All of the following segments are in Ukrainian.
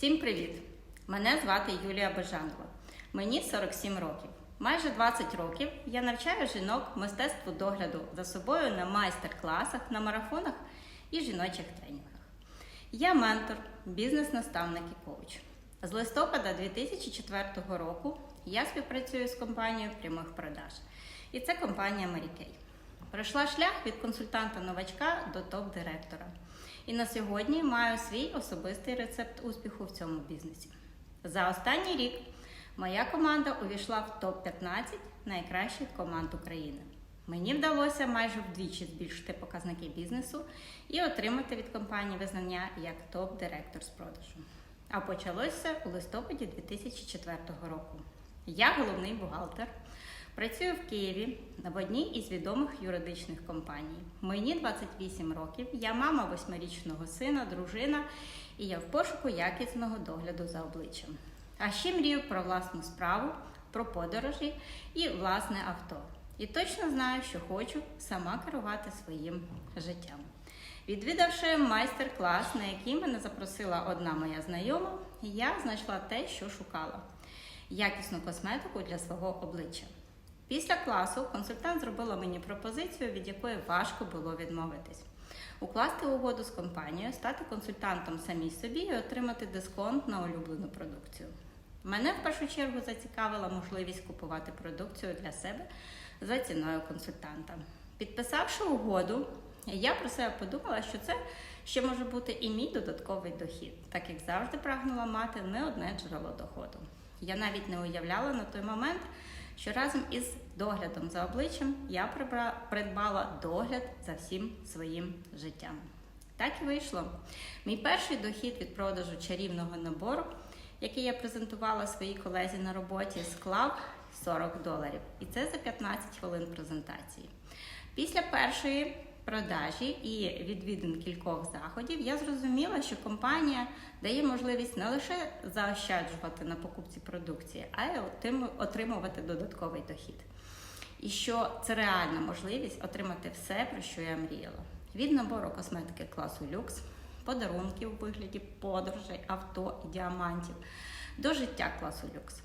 Всім привіт! Мене звати Юлія Бажанова. Мені 47 років. Майже 20 років я навчаю жінок мистецтву догляду за собою на майстер-класах, на марафонах і жіночих тренінгах. Я ментор, бізнес-наставник і коуч. З листопада 2004 року я співпрацюю з компанією прямих продаж. І це компанія Kay. Пройшла шлях від консультанта-новачка до топ-директора. І на сьогодні маю свій особистий рецепт успіху в цьому бізнесі. За останній рік моя команда увійшла в топ-15 найкращих команд України. Мені вдалося майже вдвічі збільшити показники бізнесу і отримати від компанії визнання як топ-директор з продажу. А почалося у листопаді 2004 року. Я головний бухгалтер. Працюю в Києві в одній із відомих юридичних компаній. Мені 28 років, я мама восьмирічного сина, дружина, і я в пошуку якісного догляду за обличчям. А ще мрію про власну справу, про подорожі і власне авто. І точно знаю, що хочу сама керувати своїм життям. Відвідавши майстер-клас, на який мене запросила одна моя знайома, я знайшла те, що шукала якісну косметику для свого обличчя. Після класу консультант зробила мені пропозицію, від якої важко було відмовитись. Укласти угоду з компанією, стати консультантом самій собі і отримати дисконт на улюблену продукцію. Мене в першу чергу зацікавила можливість купувати продукцію для себе за ціною консультанта. Підписавши угоду, я про себе подумала, що це ще може бути і мій додатковий дохід, так як завжди прагнула мати не одне джерело доходу. Я навіть не уявляла на той момент, що разом із доглядом за обличчям я придбала догляд за всім своїм життям. Так і вийшло. Мій перший дохід від продажу чарівного набору, який я презентувала своїй колезі на роботі, склав 40 доларів. І це за 15 хвилин презентації. Після першої продажі і відвідин кількох заходів, я зрозуміла, що компанія дає можливість не лише заощаджувати на покупці продукції, а й отримувати додатковий дохід. І що це реальна можливість отримати все, про що я мріяла. Від набору косметики класу люкс, подарунків у вигляді подорожей, авто і діамантів до життя класу люкс.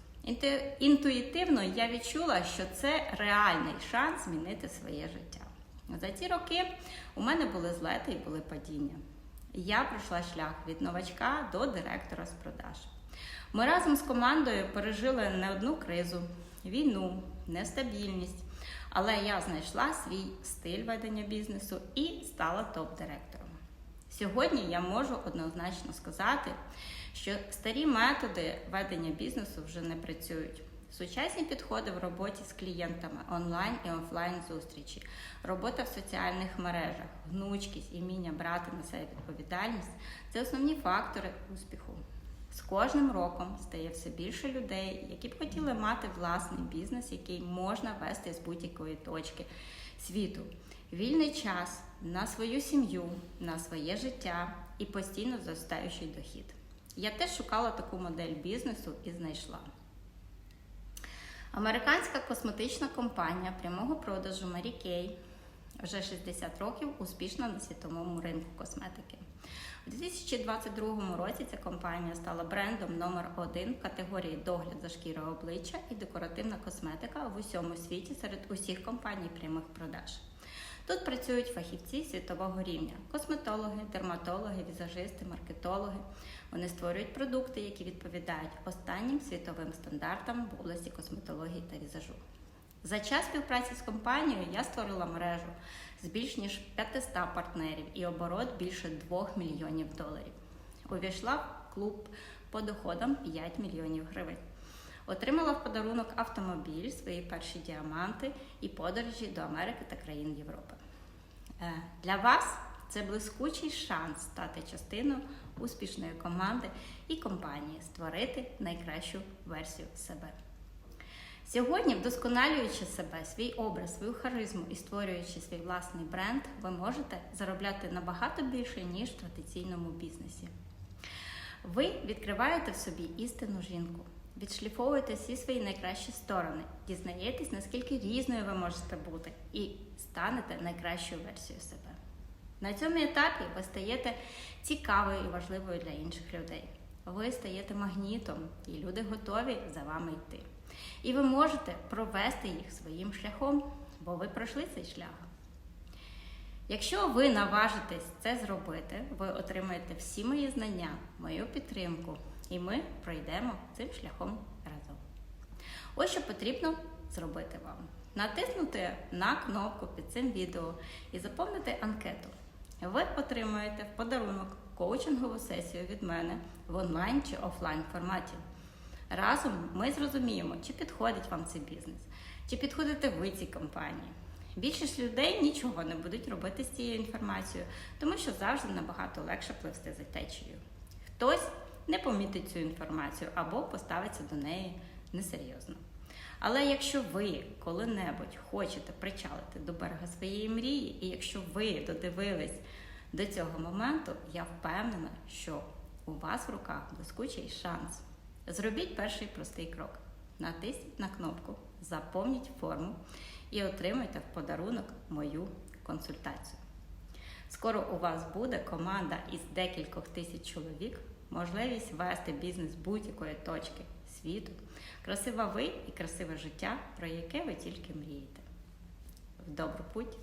Інтуїтивно я відчула, що це реальний шанс змінити своє життя. За ці роки у мене були злети і були падіння. Я пройшла шлях від новачка до директора з продаж. Ми разом з командою пережили не одну кризу, війну, нестабільність, але я знайшла свій стиль ведення бізнесу і стала топ-директором. Сьогодні я можу однозначно сказати, що старі методи ведення бізнесу вже не працюють. Сучасні підходи в роботі з клієнтами онлайн і офлайн зустрічі, робота в соціальних мережах, гнучкість і вміння брати на себе відповідальність це основні фактори успіху. З кожним роком стає все більше людей, які б хотіли мати власний бізнес, який можна вести з будь-якої точки світу. Вільний час на свою сім'ю, на своє життя і постійно зростаючий дохід. Я теж шукала таку модель бізнесу і знайшла. Американська косметична компанія прямого продажу Mary Kay вже 60 років успішна на світовому ринку косметики. У 2022 році ця компанія стала брендом номер один в категорії догляд за шкірою обличчя і декоративна косметика в усьому світі серед усіх компаній прямих продаж. Тут працюють фахівці світового рівня: косметологи, дерматологи, візажисти, маркетологи. Вони створюють продукти, які відповідають останнім світовим стандартам в області косметології та візажу. За час співпраці з компанією я створила мережу з більш ніж 500 партнерів і оборот більше 2 мільйонів доларів. Увійшла в клуб по доходам 5 мільйонів гривень. Отримала в подарунок автомобіль, свої перші діаманти і подорожі до Америки та країн Європи. Для вас це блискучий шанс стати частиною успішної команди і компанії, створити найкращу версію себе. Сьогодні, вдосконалюючи себе, свій образ, свою харизму і створюючи свій власний бренд, ви можете заробляти набагато більше, ніж в традиційному бізнесі. Ви відкриваєте в собі істинну жінку, відшліфовуєте всі свої найкращі сторони, дізнаєтесь, наскільки різною ви можете бути, і станете найкращою версією себе. На цьому етапі ви стаєте цікавою і важливою для інших людей. ви стаєте магнітом, і люди готові за вами йти. І ви можете провести їх своїм шляхом, бо ви пройшли цей шлях. Якщо ви наважитесь це зробити, ви отримаєте всі мої знання, мою підтримку, і ми пройдемо цим шляхом разом. Ось що потрібно зробити вам: натиснути на кнопку під цим відео і заповнити анкету. Ви отримаєте в подарунок коучингову сесію від мене в онлайн чи офлайн форматі. Разом ми зрозуміємо, чи підходить вам цей бізнес, чи підходите ви цій компанії. Більшість людей нічого не будуть робити з цією інформацією, тому що завжди набагато легше пливсти за течією. Хтось не помітить цю інформацію або поставиться до неї несерйозно. Але якщо ви коли-небудь хочете причалити до берега своєї мрії, і якщо ви додивились до цього моменту, я впевнена, що у вас в руках блискучий шанс. Зробіть перший простий крок. Натисніть на кнопку, заповніть форму і отримайте в подарунок мою консультацію. Скоро у вас буде команда із декількох тисяч чоловік, можливість вести бізнес будь-якої точки світу, красива ви і красиве життя, про яке ви тільки мрієте. В добру путь!